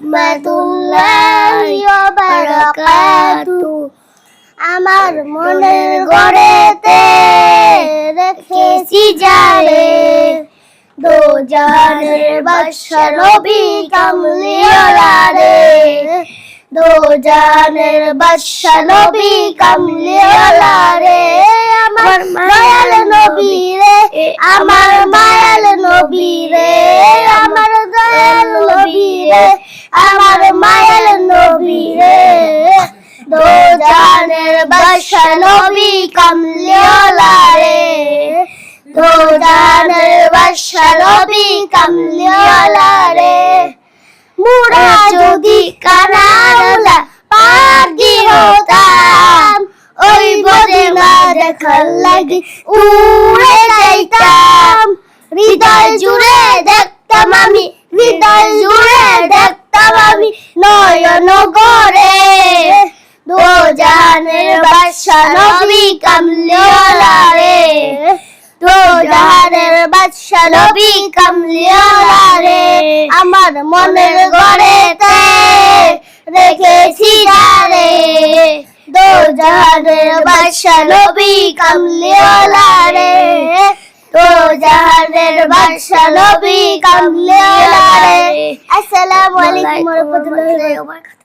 রহমাতুল্লাহি ওয়া বারাকাতু। আমার মনের গড়েতে রেখেছি যাবে দো জাহানের বাদশা নবী কামলিওয়ালা রে দো জাহানের বাদশা নবী কামলিওয়ালা রে আমার মায়াল নবী রে, আমার মায়াল নবী রে, আমার দয়াল নবী রে। আমার মায়াল নবী রে দো জাহানের বাদশা নবী কামলিওয়ালা রে দো জাহানের বাদশা নবী কামলিওয়ালা রে মুরা যদি কানাডা পাগি হতাম ওই না দেখার লাগে উড়ে যাইতাম। হৃদয় জুড়ে দেখতাম আমি, হৃদয় জুড়ে দেখতাম আমি নয়ন গড়ে দো জাহানের বাদশা নবী কামলিওয়ালা রে দো জাহানের বাদশা নবী কামলিওয়ালা রে আমার মনের ঘরেতে রেখেছি যারে দো জাহানের বাদশা নবী কামলিওয়ালা রে দো জাহানের বাদশা নবী কামলিওয়ালা আসসালামু আলাইকুম ওয়া রাহমাতুল্লাহি ওয়া বারাকাতুহু।